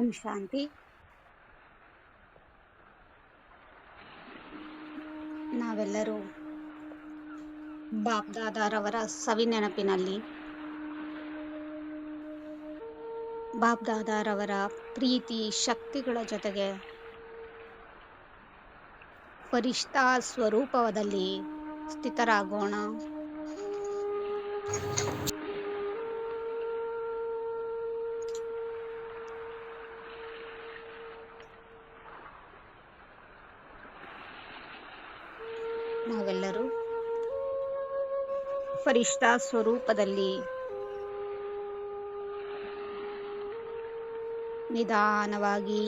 ಓಂ ಶಾಂತಿ. ನಾವೆಲ್ಲರೂ ಬಾಬ್ದಾದಾರವರ ಸವಿನೆನಪಿನಲ್ಲಿ ಬಾಬ್ದಾದಾರವರ ಪ್ರೀತಿ ಶಕ್ತಿಗಳ ಜೊತೆಗೆ ಪರಿಷ್ಠಾ ಸ್ವರೂಪದಲ್ಲಿ ಸ್ಥಿತರಾಗೋಣ. ನಾವೆಲ್ಲರೂ ಫರಿಷ್ಠಾ ಸ್ವರೂಪದಲ್ಲಿ ನಿಧಾನವಾಗಿ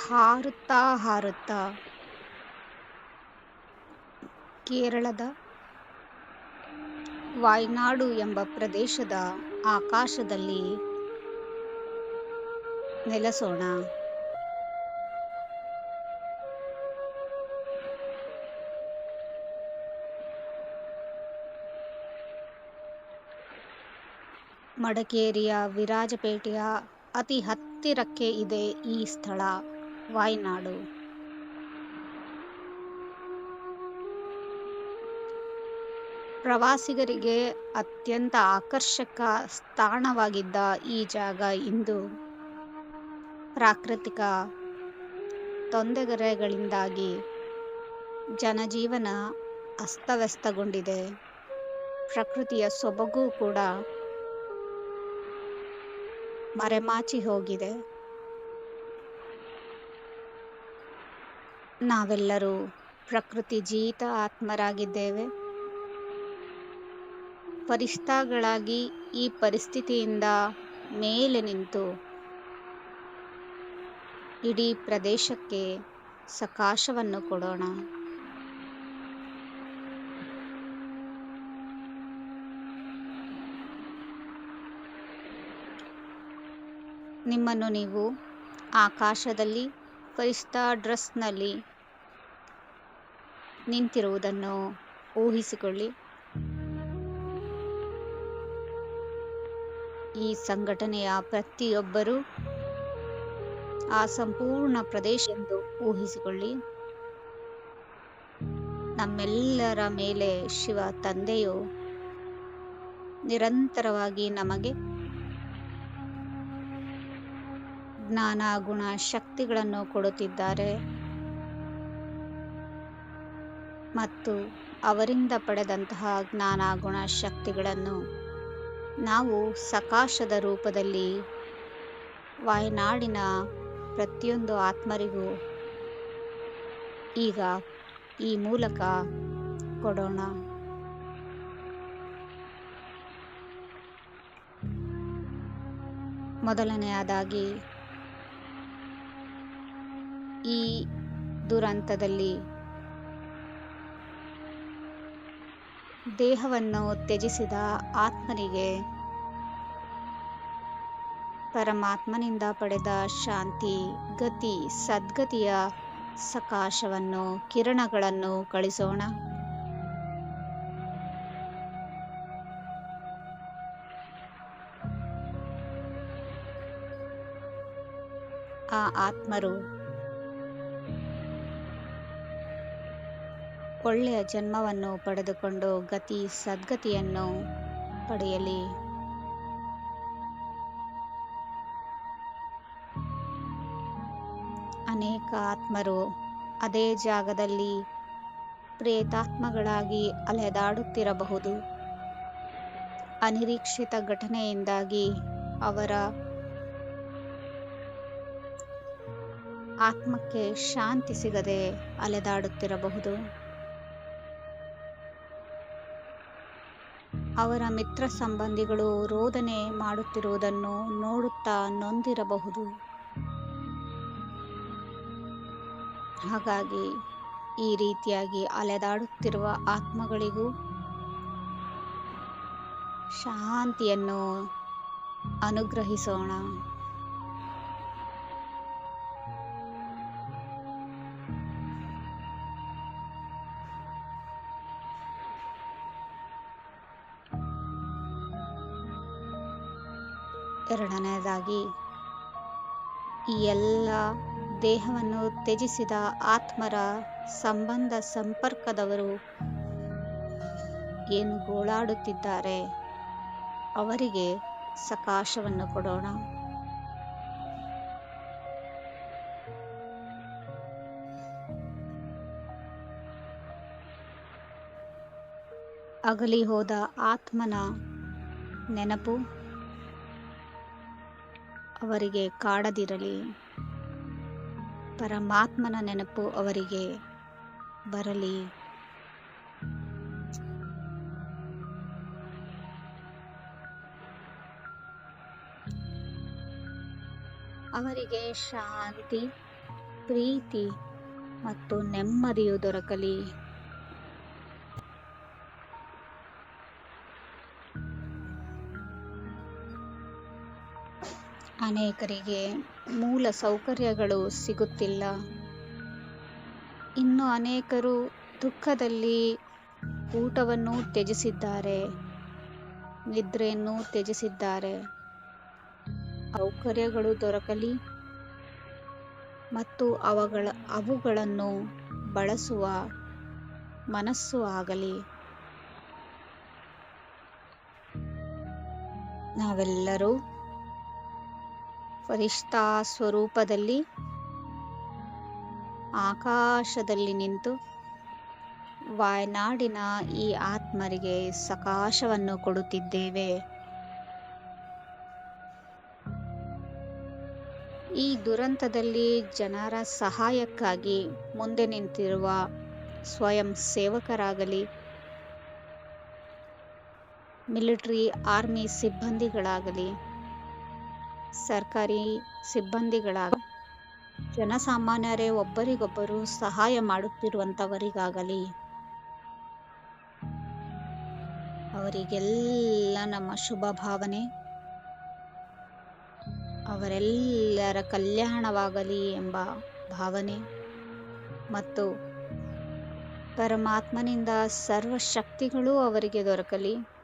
ಹಾರುತ್ತಾ ಹಾರುತ್ತಾ ಕೇರಳದ ವಾಯ್ನಾಡು ಎಂಬ ಪ್ರದೇಶದ ಆಕಾಶದಲ್ಲಿ ನೆಲೆಸೋಣ. ಮಡಕೇರಿಯ ವಿರಾಜಪೇಟೆಯ ಅತಿ ಹತ್ತಿರಕ್ಕೆ ಇದೆ ಈ ಸ್ಥಳ, ವಾಯ್ನಾಡು. ಪ್ರವಾಸಿಗರಿಗೆ ಅತ್ಯಂತ ಆಕರ್ಷಕ ಸ್ಥಾನವಾಗಿದ್ದ ಈ ಜಾಗ ಇಂದು ಪ್ರಾಕೃತಿಕ ತೊಂದರೆಗಳಿಂದಾಗಿ ಜನಜೀವನ ಅಸ್ತವ್ಯಸ್ತಗೊಂಡಿದೆ. ಪ್ರಕೃತಿಯ ಸೊಬಗು ಕೂಡ ಮರೆಮಾಚಿ ಹೋಗಿದೆ. ನಾವೆಲ್ಲರೂ ಪ್ರಕೃತಿ ಜೀತ ಆತ್ಮರಾಗಿದ್ದೇವೆ. ಫರಿಷ್ಠಾಗಳಾಗಿ ಈ ಪರಿಸ್ಥಿತಿಯಿಂದ ಮೇಲೆ ನಿಂತು ಇಡೀ ಪ್ರದೇಶಕ್ಕೆ ಸಕಾಶವನ್ನು ಕೊಡೋಣ. ನಿಮ್ಮನ್ನು ನೀವು ಆಕಾಶದಲ್ಲಿ ಫರಿಷ್ಠಾ ಡ್ರೆಸ್ನಲ್ಲಿ ನಿಂತಿರುವುದನ್ನು ಊಹಿಸಿಕೊಳ್ಳಿ. ಈ ಸಂಘಟನೆಯ ಪ್ರತಿಯೊಬ್ಬರೂ ಆ ಸಂಪೂರ್ಣ ಪ್ರದೇಶ ಎಂದು ಊಹಿಸಿಕೊಳ್ಳಿ. ನಮ್ಮೆಲ್ಲರ ಮೇಲೆ ಶಿವ ತಂದೆಯು ನಿರಂತರವಾಗಿ ನಮಗೆ ಜ್ಞಾನ, ಗುಣ, ಶಕ್ತಿಗಳನ್ನು ಕೊಡುತ್ತಿದ್ದಾರೆ. ಮತ್ತು ಅವರಿಂದ ಪಡೆದಂತಹ ಜ್ಞಾನ, ಗುಣ, ಶಕ್ತಿಗಳನ್ನು ನಾವು ಸಕಾಶದ ರೂಪದಲ್ಲಿ ವಾಯನಾಡಿನ ಪ್ರತಿಯೊಂದು ಆತ್ಮರಿಗೂ ಈಗ ಈ ಮೂಲಕ ಕೊಡೋಣ. ಮೊದಲನೆಯದಾಗಿ ಈ ದುರಂತದಲ್ಲಿ ದೇಹವನ್ನು ತ್ಯಜಿಸಿದ ಆತ್ಮನಿಗೆ ಪರಮಾತ್ಮನಿಂದ ಪಡೆದ ಶಾಂತಿ, ಗತಿ, ಸದ್ಗತಿಯ ಸಕಾಶವನ್ನು, ಕಿರಣಗಳನ್ನು ಕಳಿಸೋಣ. ಆ ಆತ್ಮರು ಒಳ್ಳೆಯ ಜನ್ಮವನ್ನು ಪಡೆದುಕೊಂಡು ಗತಿ ಸದ್ಗತಿಯನ್ನು ಪಡೆಯಲಿ. ಅನೇಕ ಆತ್ಮರು ಅದೇ ಜಾಗದಲ್ಲಿ ಪ್ರೇತಾತ್ಮಗಳಾಗಿ ಅಲೆದಾಡುತ್ತಿರಬಹುದು. ಅನಿರೀಕ್ಷಿತ ಘಟನೆಯಿಂದಾಗಿ ಅವರ ಆತ್ಮಕ್ಕೆ ಶಾಂತಿ ಸಿಗದೆ ಅಲೆದಾಡುತ್ತಿರಬಹುದು. ಅವರ ಮಿತ್ರ ಸಂಬಂಧಿಗಳು ರೋದನೆ ಮಾಡುತ್ತಿರುವುದನ್ನು ನೋಡುತ್ತಾ ನೊಂದಿರಬಹುದು. ಹಾಗಾಗಿ ಈ ರೀತಿಯಾಗಿ ಅಲೆದಾಡುತ್ತಿರುವ ಆತ್ಮಗಳಿಗೂ ಶಾಂತಿಯನ್ನು ಅನುಗ್ರಹಿಸೋಣ. ಎರಡನೆಯದಾಗಿ, ಈ ಎಲ್ಲ ದೇಹವನ್ನು ತ್ಯಜಿಸಿದ ಆತ್ಮರ ಸಂಬಂಧ ಸಂಪರ್ಕದವರು ಏನು ಗೋಳಾಡುತ್ತಿದ್ದಾರೆ, ಅವರಿಗೆ ಸಕಾಶವನ್ನು ಕೊಡೋಣ. ಅಗಲಿ ಹೋದ ಆತ್ಮನ ನೆನಪು ಅವರಿಗೆ ಕಾಡದಿರಲಿ. ಪರಮಾತ್ಮನ ನೆನಪು ಅವರಿಗೆ ಬರಲಿ. ಅವರಿಗೆ ಶಾಂತಿ ಪ್ರೀತಿ ಮತ್ತು ನೆಮ್ಮದಿಯು ದೊರಕಲಿ. ಅನೇಕರಿಗೆ ಮೂಲ ಸೌಕರ್ಯಗಳು ಸಿಗುತ್ತಿಲ್ಲ. ಇನ್ನು ಅನೇಕರು ದುಃಖದಲ್ಲಿ ಊಟವನ್ನು ತ್ಯಜಿಸಿದ್ದಾರೆ, ನಿದ್ರೆಯನ್ನು ತ್ಯಜಿಸಿದ್ದಾರೆ. ಸೌಕರ್ಯಗಳು ದೊರಕಲಿ ಮತ್ತು ಅವುಗಳ, ಅವುಗಳನ್ನು ಬಳಸುವ ಮನಸ್ಸು ಆಗಲಿ. ನಾವೆಲ್ಲರೂ ಫರಿಷ್ಠಾ ಸ್ವರೂಪದಲ್ಲಿ ಆಕಾಶದಲ್ಲಿ ನಿಂತು ವಾಯನಾಡಿನ ಈ ಆತ್ಮರಿಗೆ ಸಕಾಶವನ್ನು ಕೊಡುತ್ತಿದ್ದೇವೆ. ಈ ದುರಂತದಲ್ಲಿ ಜನರ ಸಹಾಯಕ್ಕಾಗಿ ಮುಂದೆ ನಿಂತಿರುವ ಸ್ವಯಂ ಸೇವಕರಾಗಲಿ, ಮಿಲಿಟರಿ ಆರ್ಮಿ ಸಿಬ್ಬಂದಿಗಳಾಗಲಿ ಸರ್ಕಾರಿ ಸಿಬ್ಬಂದಿಗಳಾಗ ಜನಸಾಮಾನ್ಯರೇ ಒಬ್ಬರಿಗೊಬ್ಬರು ಸಹಾಯ ಮಾಡುತ್ತಿರುವಂಥವರಿಗಾಗಲಿ. ಅವರಿಗೆಲ್ಲ ನಮ್ಮ ಶುಭ ಭಾವನೆ. ಅವರೆಲ್ಲರ ಕಲ್ಯಾಣವಾಗಲಿ ಎಂಬ ಭಾವನೆ. ಮತ್ತು ಪರಮಾತ್ಮನಿಂದ ಸರ್ವ ಶಕ್ತಿಗಳು ಅವರಿಗೆ ದೊರಕಲಿ.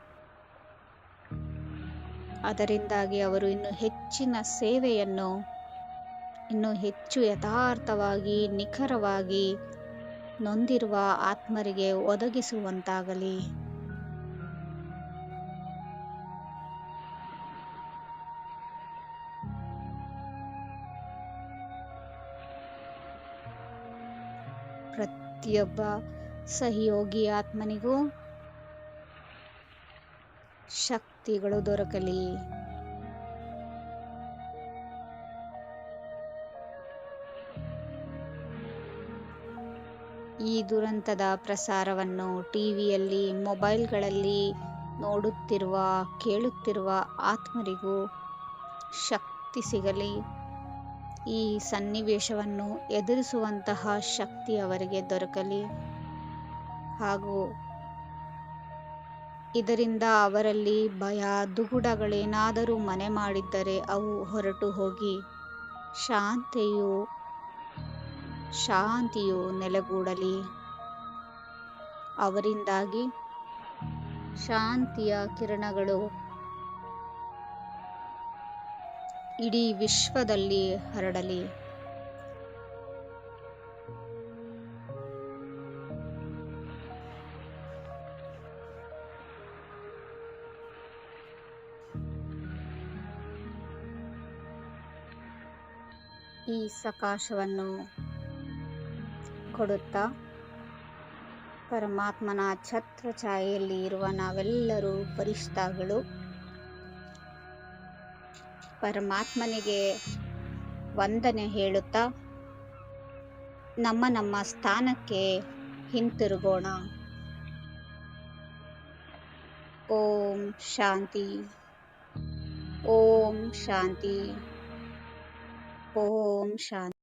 ಅದರಿಂದಾಗಿ ಅವರು ಇನ್ನು ಹೆಚ್ಚಿನ ಸೇವೆಯನ್ನು ಇನ್ನು ಹೆಚ್ಚು ಯಥಾರ್ಥವಾಗಿ, ನಿಖರವಾಗಿ ನೊಂದಿರುವ ಆತ್ಮರಿಗೆ ಒದಗಿಸುವಂತಾಗಲಿ. ಪ್ರತಿಯೊಬ್ಬ ಸಹಯೋಗಿ ಆತ್ಮನಿಗೂ ಶಕ್ತಿಗಳು ದೊರಕಲಿ. ಈ ದುರಂತದ ಪ್ರಸಾರವನ್ನು ಟಿವಿಯಲ್ಲಿ, ಮೊಬೈಲ್ಗಳಲ್ಲಿ ನೋಡುತ್ತಿರುವ, ಕೇಳುತ್ತಿರುವ ಆತ್ಮರಿಗೂ ಶಕ್ತಿ ಸಿಗಲಿ. ಈ ಸನ್ನಿವೇಶವನ್ನು ಎದುರಿಸುವಂತಹ ಶಕ್ತಿ ಅವರಿಗೆ ದೊರಕಲಿ. ಹಾಗೂ ಇದರಿಂದ ಅವರಲ್ಲಿ ಭಯ, ದುಗುಡಗಳೇನಾದರೂ ಮನೆ ಮಾಡಿದ್ದರೆ ಅವು ಹೊರಟು ಹೋಗಿ ಶಾಂತಿಯು ಶಾಂತಿಯು ನೆಲೆಗೂಡಲಿ. ಅವರಿಂದಾಗಿ ಶಾಂತಿಯ ಕಿರಣಗಳು ಇಡೀ ವಿಶ್ವದಲ್ಲಿ ಹರಡಲಿ. ಈ ಸಕಾಶವನ್ನು ಕೊಡುತ್ತಾ ಪರಮಾತ್ಮನ ಛತ್ರ ಛಾಯೆಯಲ್ಲಿ ಇರುವ ನಾವೆಲ್ಲರೂ ಪರಿಷ್ಠಗಳು ಪರಮಾತ್ಮನಿಗೆ ವಂದನೆ ಹೇಳುತ್ತಾ ನಮ್ಮ ನಮ್ಮ ಸ್ಥಾನಕ್ಕೆ ಹಿಂತಿರುಗೋಣ. ಓಂ ಶಾಂತಿ. ಓಂ ಶಾಂತಿ. ಓಂ ಶಾಂತಿ